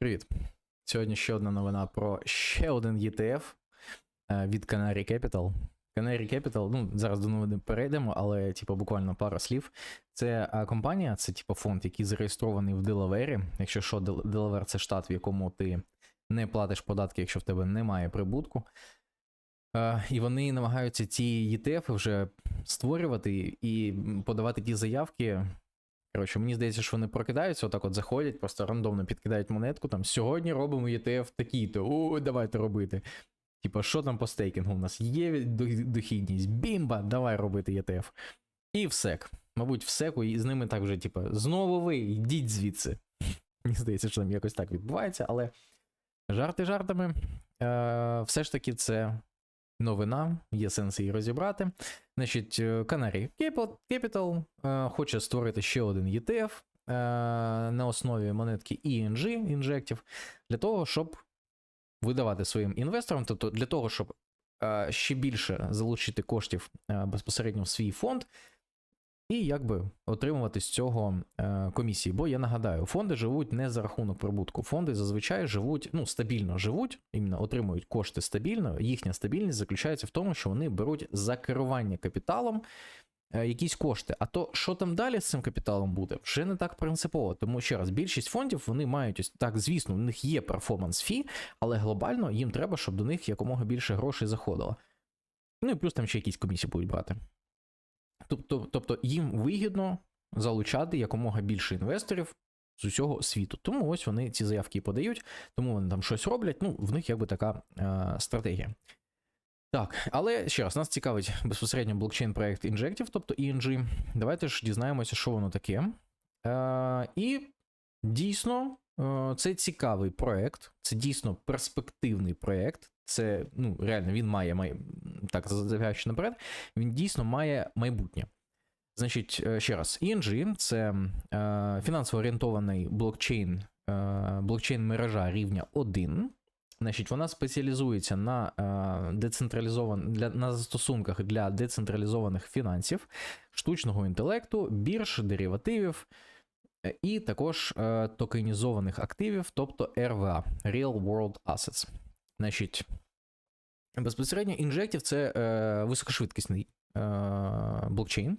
Привіт. Сьогодні ще одна новина про ще один ETF е, від Canary Capital. Canary Capital, ну зараз до новини перейдемо, але типу, буквально пара слів. Це е, компанія, це типу фонд, який зареєстрований в Делавері. Якщо що, Дел- Делавер це штат, в якому ти не платиш податки, якщо в тебе немає прибутку. Е, І вони намагаються ці ETF вже створювати і подавати ті заявки, Коротше, мені здається, що вони прокидаються, отак от заходять, просто рандомно підкидають монетку. Там сьогодні робимо ETF такий-то. О, давайте робити. Типа, що там по стейкінгу? У нас є дохідність, бімба, давай робити ETF. І в сек. Мабуть, в секу, і з ними так вже, типа, знову ви, йдіть звідси. Мені здається, що там якось так відбувається, але жарти жартами. Е, все ж таки, це новина, є сенс її розібрати. Значить, е, Canary Capital- е, хоче створити ще один ETF е, на основі монетки ENG інжектів для того, щоб видавати своїм інвесторам, тобто для того, щоб ще більше залучити коштів безпосередньо в свій фонд. І якби отримувати з цього е, комісії. Бо я нагадаю, фонди живуть не за рахунок прибутку. Фонди зазвичай живуть, ну, стабільно живуть, іменно отримують кошти стабільно. Їхня стабільність заключається в тому, що вони беруть за керування капіталом е, якісь кошти. А то, що там далі з цим капіталом буде, вже не так принципово. Тому ще раз, більшість фондів вони мають ось так, звісно, у них є перформанс фі, але глобально їм треба, щоб до них якомога більше грошей заходило. Ну і плюс там ще якісь комісії будуть брати. Тобто, тобто їм вигідно залучати якомога більше інвесторів з усього світу. Тому ось вони ці заявки подають, тому вони там щось роблять. Ну, в них якби така е, стратегія. Так, але ще раз, нас цікавить безпосередньо блокчейн проект Injective, тобто ENG. Давайте ж дізнаємося, що воно таке. Е, і дійсно, е, це цікавий проект, це дійсно перспективний проект. Це ну, реально він має, має так зав'язуючи наперед, він дійсно має майбутнє. Значить, е, ще раз, ENG це е, фінансово орієнтований блокчейн, е, блокчейн мережа рівня 1. Значить, вона спеціалізується на е, децентралізован... для на застосунках для децентралізованих фінансів, штучного інтелекту, бірж, деривативів е, і також е, токенізованих активів, тобто RWA Real World Assets. Значить, безпосередньо інжектів це е, високошвидкісний е, блокчейн.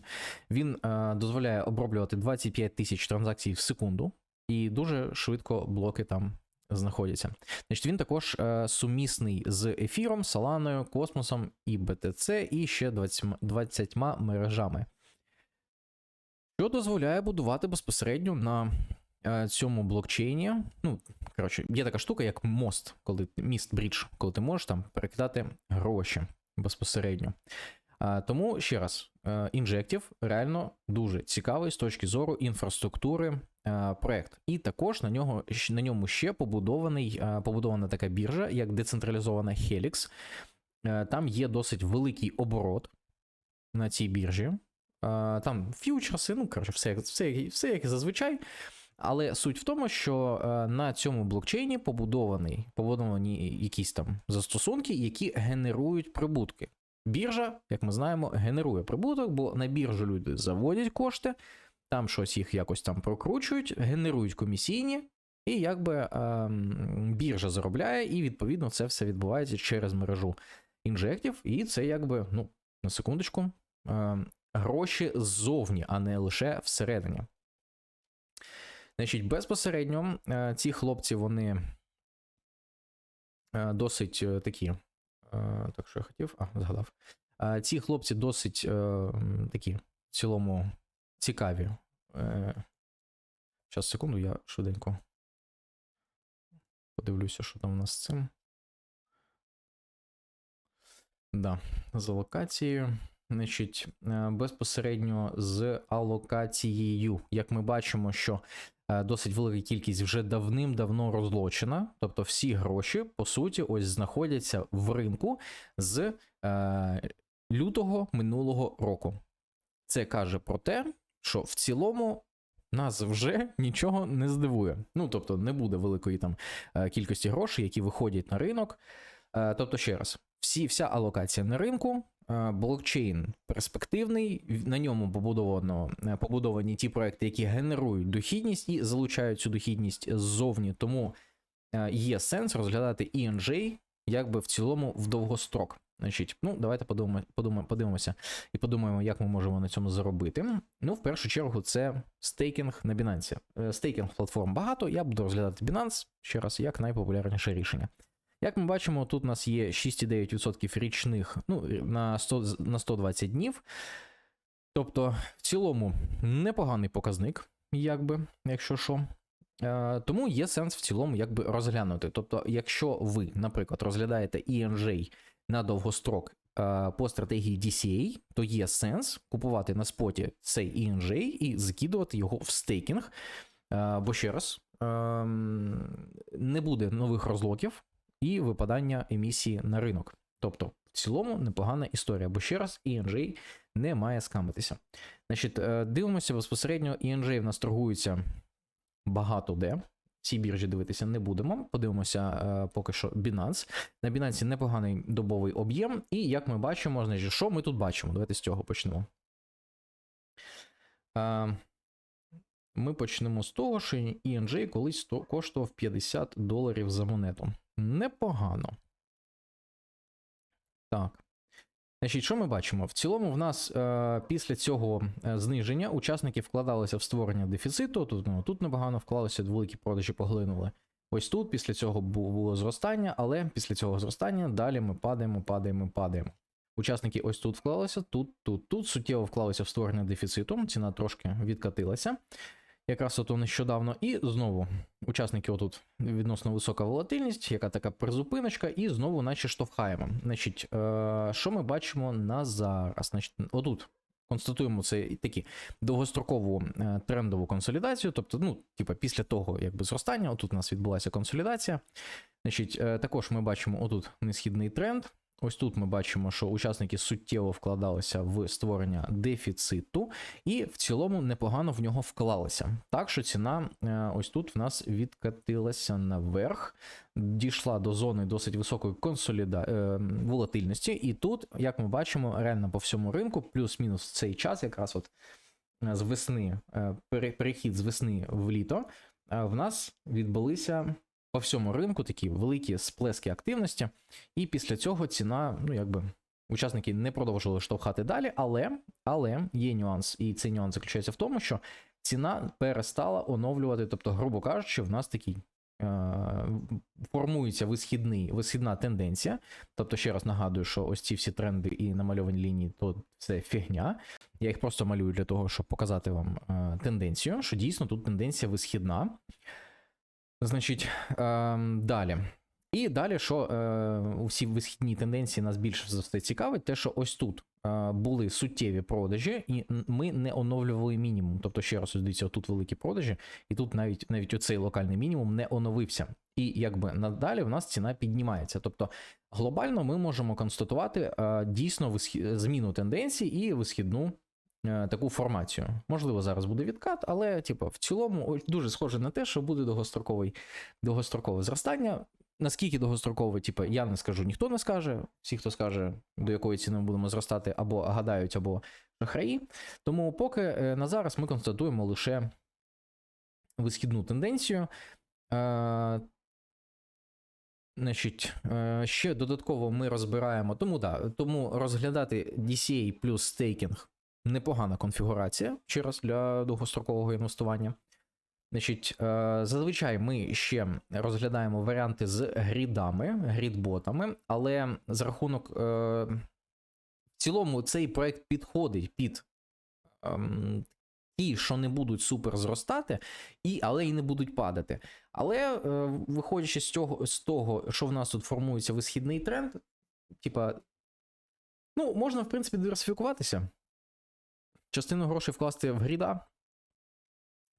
Він е, дозволяє оброблювати 25 тисяч транзакцій в секунду, і дуже швидко блоки там знаходяться. Значить, він також е, сумісний з ефіром, Соланою, Космосом і BTC, і ще 20, 20 мережами. Що дозволяє будувати безпосередньо на е, цьому блокчейні. Ну, коротше, є така штука, як мост, коли міст брідж, коли ти можеш там перекидати гроші безпосередньо. А, тому ще раз, Injective реально дуже цікавий з точки зору інфраструктури е, проект. І також на нього на ньому ще побудований, е, побудована така біржа, як децентралізована Helix. Е, Там є досить великий оборот на цій біржі. Е, Там фьючерси, ну коротше, все, все, все як і зазвичай. Але суть в тому, що е, на цьому блокчейні побудований, побудовані якісь там застосунки, які генерують прибутки. Біржа, як ми знаємо, генерує прибуток, бо на біржу люди заводять кошти, там щось їх якось там прокручують, генерують комісійні, і якби ем, біржа заробляє, і відповідно це все відбувається через мережу інжектів, і це якби, ну, на секундочку, ем, гроші ззовні, а не лише всередині. Значить, безпосередньо е, ці хлопці вони е, досить е, такі. Так що я хотів, а, згадав. Ці хлопці досить такі в цілому цікаві. Зараз, секунду, я швиденько подивлюся, що там у нас з цим. Да, з алокацією. Значить, е, безпосередньо з алокацією, як ми бачимо, що е, досить велика кількість вже давним-давно розлочена. Тобто всі гроші, по суті, ось знаходяться в ринку з е, лютого минулого року. Це каже про те, що в цілому нас вже нічого не здивує. Ну, тобто, не буде великої там е, кількості грошей, які виходять на ринок. Тобто, ще раз, всі, вся алокація на ринку, блокчейн перспективний, на ньому побудовано, е, побудовані ті проекти, які генерують дохідність і залучають цю дохідність ззовні. Тому е, є сенс розглядати ENJ якби в цілому в довгострок. Значить, ну давайте подумаємо, подумаємо, подивимося і подумаємо, як ми можемо на цьому заробити. Ну, в першу чергу, це стейкінг на Binance. Е, Стейкінг платформ багато. Я буду розглядати Binance ще раз як найпопулярніше рішення. Як ми бачимо, тут у нас є 6,9% річних ну, на 100, на 120 днів. Тобто, в цілому непоганий показник, якби, якщо що. Е, Тому є сенс в цілому якби розглянути. Тобто, якщо ви, наприклад, розглядаєте ENJ на довгострок е, по стратегії DCA, то є сенс купувати на споті цей ENJ і закидувати його в стейкінг. Е, Бо ще раз, е, не буде нових розлоків і випадання емісії на ринок. Тобто, в цілому непогана історія, бо ще раз, ENJ не має скамитися. Значить, е, дивимося безпосередньо, ENJ в нас торгується багато де. Ці біржі дивитися не будемо. Подивимося е, поки що Binance. На Binance непоганий добовий об'єм, і як ми бачимо, значить, що ми тут бачимо? Давайте з цього почнемо. Е, ми почнемо з того, що ENJ колись коштував 50 доларів за монету. Непогано. Так. Значить, що ми бачимо? В цілому, в нас е, після цього е, зниження учасники вкладалися в створення дефіциту. Тут, ну, тут непогано вклалися, великі продажі поглинули. Ось тут після цього було зростання, але після цього зростання далі ми падаємо, падаємо, падаємо. Учасники ось тут вклалися, тут, тут, тут суттєво вклалися в створення дефіциту. Ціна трошки відкатилася. Якраз ото нещодавно. І знову учасники отут відносно висока волатильність, яка така призупиночка, і знову, наче штовхаємо. Значить, е, що ми бачимо на зараз? Значить, отут констатуємо це такі довгострокову е, трендову консолідацію. Тобто, ну, типа, після того, якби зростання, отут у нас відбулася консолідація. Значить, е, також ми бачимо отут несхідний тренд. Ось тут ми бачимо, що учасники суттєво вкладалися в створення дефіциту, і в цілому непогано в нього вклалися. Так що ціна е, ось тут в нас відкатилася наверх, дійшла до зони досить високої консоліда... е, волатильності. І тут, як ми бачимо, реально по всьому ринку, плюс-мінус в цей час, якраз от е, з весни, перехід з весни в літо, в нас відбулися по всьому ринку такі великі сплески активності, і після цього ціна, ну якби. Учасники не продовжували штовхати далі, але, але є нюанс, і цей нюанс заключається в тому, що ціна перестала оновлювати, тобто, грубо кажучи, в нас такий е, формується висхідний, висхідна тенденція. Тобто, ще раз нагадую, що ось ці всі тренди і намальовані лінії, то це фігня. Я їх просто малюю для того, щоб показати вам е, тенденцію, що дійсно тут тенденція висхідна. Значить, е, далі. І далі, що е, у висхідні тенденції нас більше за все цікавить, те, що ось тут е, були суттєві продажі, і ми не оновлювали мінімум. Тобто, ще раз дивіться, тут великі продажі, і тут навіть навіть оцей локальний мінімум не оновився. І якби надалі в нас ціна піднімається. Тобто глобально ми можемо констатувати е, дійсно зміну тенденцій і висхідну таку формацію. Можливо, зараз буде відкат, але типу, в цілому дуже схоже на те, що буде довгостроковий, довгострокове зростання. Наскільки довгострокове, типу, я не скажу, ніхто не скаже. Всі, хто скаже, до якої ціни ми будемо зростати, або гадають, або шахраї. Тому поки е, на зараз ми констатуємо лише висхідну тенденцію. Е, Значить, е, ще додатково ми розбираємо, тому да, тому розглядати DCA плюс стейкінг непогана конфігурація ще раз для довгострокового інвестування. Значить, е, зазвичай ми ще розглядаємо варіанти з грідами, грідботами, але за рахунок е, в цілому цей проект підходить під ем, ті, що не будуть супер зростати, і, але і не будуть падати. Але е, виходячи з цього, з того, що в нас тут формується висхідний тренд, типа, ну, можна, в принципі, диверсифікуватися. Частину грошей вкласти в гріда,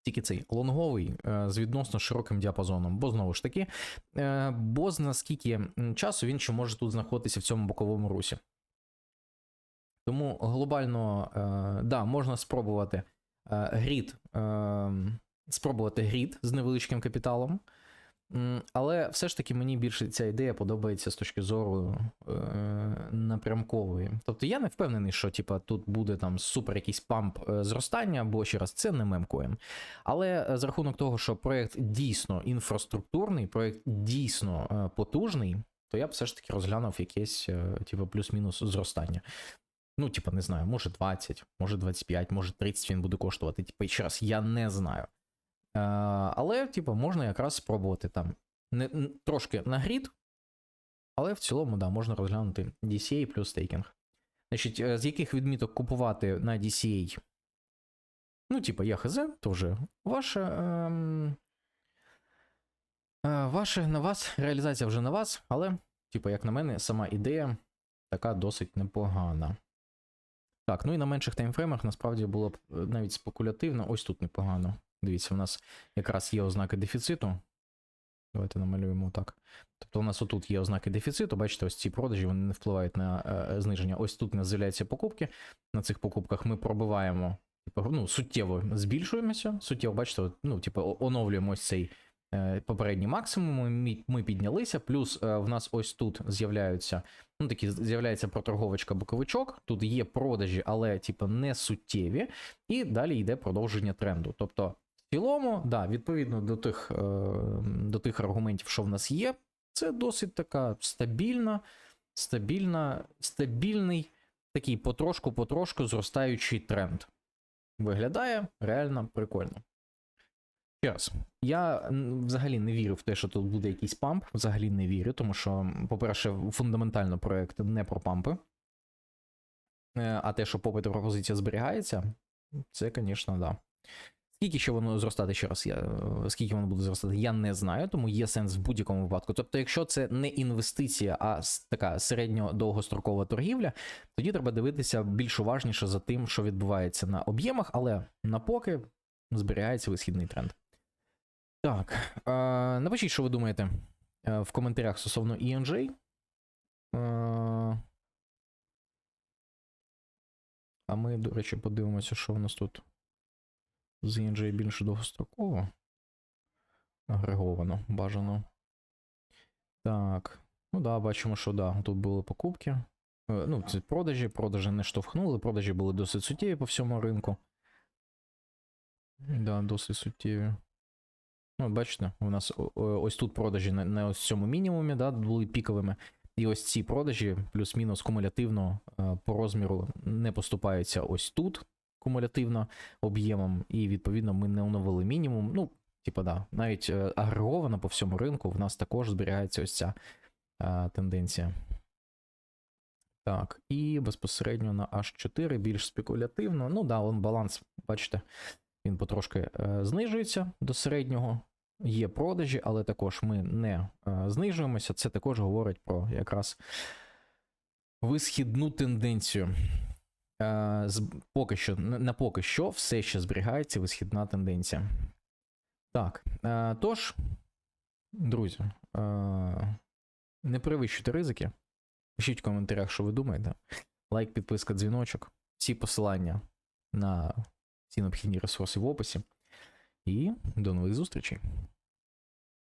тільки цей лонговий е, з відносно широким діапазоном, бо знову ж таки, е, бо наскільки часу він ще може тут знаходитися в цьому боковому русі. Тому глобально, е, да, можна спробувати грід, е, спробувати грід з невеличким капіталом. Але все ж таки мені більше ця ідея подобається з точки зору е, напрямкової. Тобто я не впевнений, що типа, тут буде там супер якийсь памп е, зростання, бо ще раз, це не мемкоін. Але е, за рахунок того, що проєкт дійсно інфраструктурний, проєкт дійсно е, потужний, то я б все ж таки розглянув якесь, типу, плюс-мінус зростання. Ну, типа, не знаю, може 20, може 25, може 30 він буде коштувати. Типа, ще раз, я не знаю. Е, але, типу, можна якраз спробувати там не, трошки на грід, але в цілому, да, можна розглянути DCA плюс стейкінг. Значить, е, з яких відміток купувати на DCA? Ну, типа, я хз, то вже ваше. Ем, е, ваше на вас, реалізація вже на вас, але, типа, як на мене, сама ідея така досить непогана. Так, ну і на менших таймфреймах насправді було б е, навіть спекулятивно. Ось тут непогано. Дивіться, у нас якраз є ознаки дефіциту. Давайте намалюємо так. Тобто у нас отут є ознаки дефіциту, бачите, ось ці продажі вони не впливають на е, зниження. Ось тут у нас з'являються покупки. На цих покупках ми пробиваємо, типу, ну, суттєво збільшуємося. Суттєво, бачите, ну, типу, оновлюємо ось цей е, попередній максимум. Ми, ми піднялися, плюс е, в нас ось тут з'являються, ну, такі з'являється проторговочка боковичок. Тут є продажі, але типу, не суттєві. І далі йде продовження тренду. Тобто, цілому, да, відповідно до тих, е, до тих аргументів, що в нас є, це досить така стабільна, стабільна, стабільний, такий потрошку-потрошку зростаючий тренд. Виглядає реально прикольно. Ще раз, я взагалі не вірю в те, що тут буде якийсь памп. Взагалі не вірю, тому що, по-перше, фундаментально проект не про пампи. Е, А те, що попит і пропозиція зберігається, це, звісно, да. Скільки ще воно зростати ще раз, я, е, скільки воно буде зростати, я не знаю, тому є сенс в будь-якому випадку. Тобто, якщо це не інвестиція, а така середньо-довгострокова торгівля, тоді треба дивитися більш уважніше за тим, що відбувається на об'ємах, але на поки зберігається висхідний тренд. Так, е, напишіть, що ви думаєте е, в коментарях стосовно ENJ. Е, а ми, до речі, подивимося, що в нас тут з ENJ більш довгостроково. Агреговано, бажано. Так. Ну да, бачимо, що да, тут були покупки. Е, Ну, це продажі, продажі не штовхнули, продажі були досить суттєві по всьому ринку. Да, досить суттєві. Ну, бачите, у нас ось тут продажі на, на ось цьому мінімумі, да, були піковими. І ось ці продажі плюс-мінус кумулятивно е, по розміру не поступаються ось тут кумулятивно об'ємом, і відповідно ми не оновили мінімум. Ну, типа, да, навіть е, агреговано по всьому ринку в нас також зберігається ось ця е, тенденція. Так, і безпосередньо на H4 більш спекулятивно. Ну да, он баланс, бачите, він потрошки е, знижується до середнього. Є продажі, але також ми не е, знижуємося. Це також говорить про якраз висхідну тенденцію. Е, поки що, на, на поки що все ще зберігається висхідна тенденція. Так, е, тож, друзі, е, не перевищуйте ризики. Пишіть в коментарях, що ви думаєте. Лайк, підписка, дзвіночок. Всі посилання на всі необхідні ресурси в описі. І до нових зустрічей.